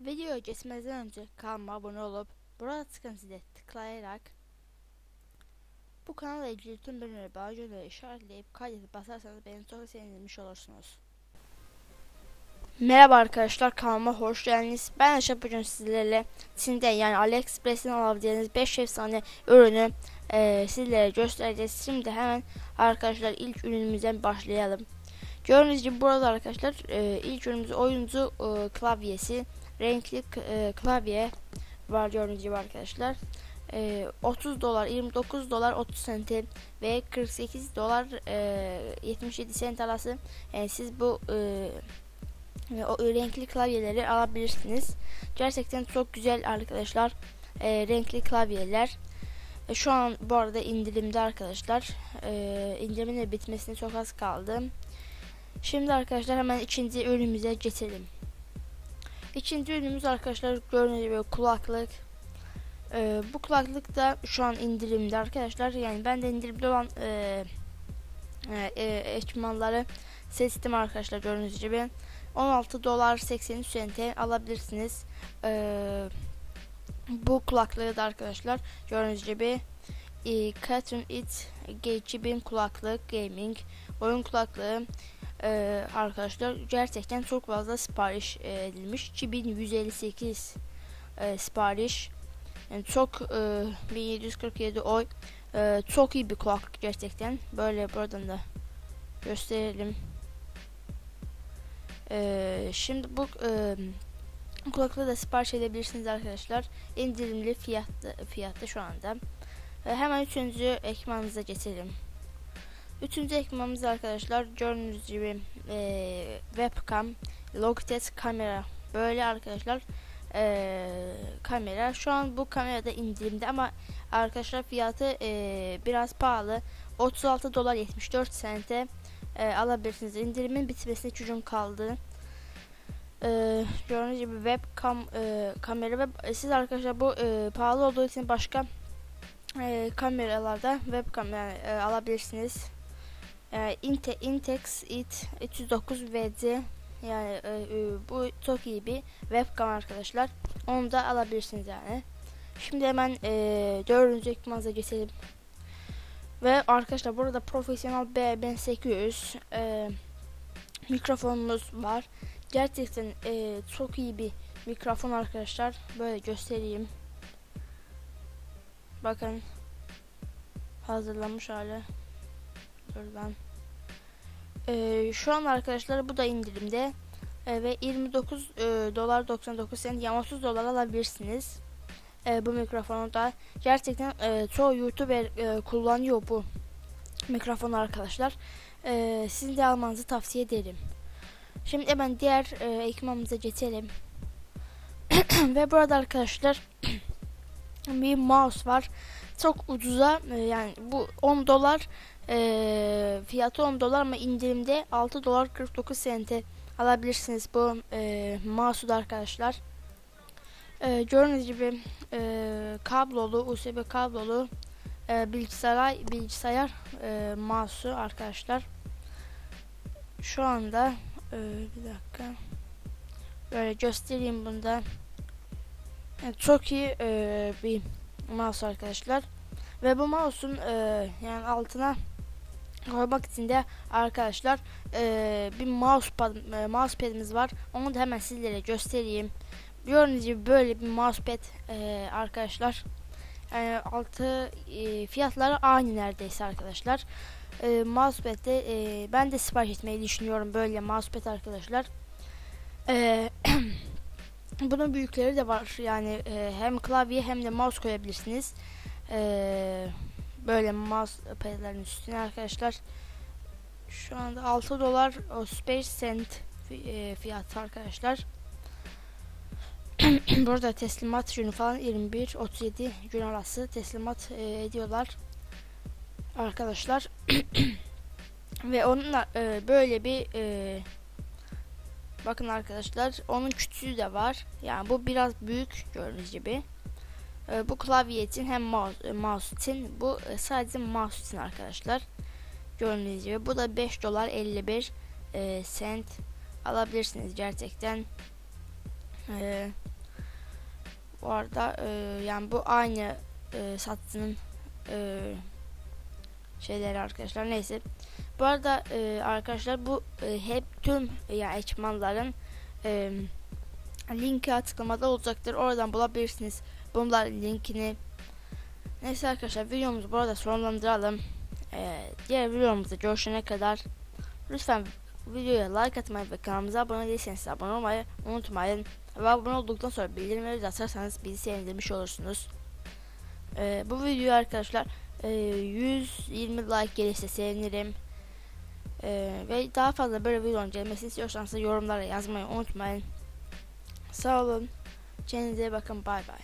Videoya geçmeden önce kanalıma abone olup burada çıkan zile tıklayarak bu kanalla ilgili tüm bölümleri bana gönderi işaretleyip kaydedip basarsanız beni çok sevindirmiş olursunuz. Merhaba arkadaşlar kanalıma hoş geldiniz. Ben Aşap bugün sizlerle Çin'de yani AliExpress'ten alabileceğiniz 5 efsane ürünü e, sizlere göstereceğiz. Şimdi hemen arkadaşlar ilk ürünümüzden başlayalım. Gördüğünüz gibi burada arkadaşlar e, ilk ürünümüz oyuncu e, klavyesi renkli e, klavye var gördüğünüz arkadaşlar. E, 30 dolar 29 dolar 30 senti ve 48 dolar e, 77 sent arası yani siz bu e, o renkli klavyeleri alabilirsiniz. Gerçekten çok güzel arkadaşlar. E, renkli klavyeler. E, şu an bu arada indirimde arkadaşlar. E, indirimin bitmesine çok az kaldı. Şimdi arkadaşlar hemen ikinci ürünümüze geçelim. İkinci ürünümüz arkadaşlar gördüğünüz gibi kulaklık. Ee, bu kulaklık da şu an indirimde arkadaşlar. Yani ben de indirimde olan e, e, ekipmanları seçtim arkadaşlar gördüğünüz gibi. 16 dolar 83 sente alabilirsiniz. Ee, bu kulaklığı da arkadaşlar gördüğünüz gibi e, Catron It G2000 kulaklık gaming oyun kulaklığı ee, arkadaşlar gerçekten çok fazla sipariş e, edilmiş. 2158 e, sipariş. Yani çok e, 1747 oy. E, çok iyi bir kulaklık gerçekten. Böyle buradan da gösterelim. E, şimdi bu e, kulaklığı da sipariş edebilirsiniz arkadaşlar. İndirimli fiyatta fiyatta şu anda. E, hemen üçüncü ekranımıza geçelim Üçüncü ekranımız arkadaşlar gördüğünüz gibi e, webcam Logitech kamera. Böyle arkadaşlar e, kamera. Şu an bu kamerada indirimde ama arkadaşlar fiyatı e, biraz pahalı. 36 dolar 74 sente e, alabilirsiniz. İndirimin bitmesine çocuğum kaldı. E, gördüğünüz gibi webcam e, kamera ve siz arkadaşlar bu e, pahalı olduğu için başka e, kameralarda webcam yani, e, alabilirsiniz e, Inte, Intex It 309 VC yani e, e, bu çok iyi bir webcam arkadaşlar. Onu da alabilirsiniz yani. Şimdi hemen e, dördüncü ekipmanıza geçelim. Ve arkadaşlar burada profesyonel B1800 e, mikrofonumuz var. Gerçekten e, çok iyi bir mikrofon arkadaşlar. Böyle göstereyim. Bakın hazırlanmış hali. Buradan. Ee, şu an arkadaşlar bu da indirimde. Ee, ve 29 e, dolar 99 sent yani 30 dolar alabilirsiniz. Ee, bu mikrofonu da gerçekten e, çoğu youtuber e, kullanıyor bu mikrofonu arkadaşlar. Ee, sizin de almanızı tavsiye ederim. Şimdi hemen diğer e, ekranımıza geçelim. ve burada arkadaşlar bir mouse var. Çok ucuza e, yani bu 10 dolar e, fiyatı 10 dolar ama indirimde 6 dolar 49 sente alabilirsiniz bu e, mouse'u arkadaşlar. E, gördüğünüz gibi e, kablolu USB kablolu e, bilgisayar bilgisayar e, mouse'u arkadaşlar. Şu anda e, bir dakika böyle göstereyim bunda. Yani çok iyi e, bir mouse arkadaşlar. Ve bu mouse'un e, yani altına koymak için de arkadaşlar e, bir mousepad, e, mousepad'imiz var. Onu da hemen sizlere göstereyim. Gördüğünüz gibi böyle bir mousepad e, arkadaşlar. Yani altı e, fiyatları aynı neredeyse arkadaşlar. E, mousepad'de e, ben de sipariş etmeyi düşünüyorum böyle mousepad arkadaşlar. E, bunun büyükleri de var. Yani e, hem klavye hem de mouse koyabilirsiniz. Eee böyle mouse pedlerin üstüne arkadaşlar. Şu anda 6 dolar 35 cent e, fiyatı arkadaşlar. Burada teslimat günü falan 21-37 gün arası teslimat e, ediyorlar arkadaşlar. Ve onunla e, böyle bir e, bakın arkadaşlar onun küçüğü de var. Yani bu biraz büyük gördüğünüz gibi bu klavye için hem mouse, e, mouse için bu e, sadece mouse için arkadaşlar. Gördüğünüz gibi bu da 5 dolar 51 e, cent alabilirsiniz gerçekten. Ee, bu arada e, yani bu aynı e, satıcının e, şeyleri arkadaşlar neyse. Bu arada e, arkadaşlar bu e, hep tüm e, ya ekipmanların e, linki açıklamada olacaktır. Oradan bulabilirsiniz. Bunların linkini. Neyse arkadaşlar videomuzu burada sonlandıralım. E, diğer videomuzda görüşene kadar lütfen videoya like atmayı ve kanalımıza abone değilseniz abone olmayı unutmayın. Ve abone olduktan sonra bildirimleri açarsanız bizi sevindirmiş olursunuz. E, bu videoyu arkadaşlar e, 120 like gelirse sevinirim. Ee, ve daha fazla böyle videonun gelmesini istiyorsanız yorumlara yazmayı unutmayın. Sağ olun. Kendinize bakın. Bay bay.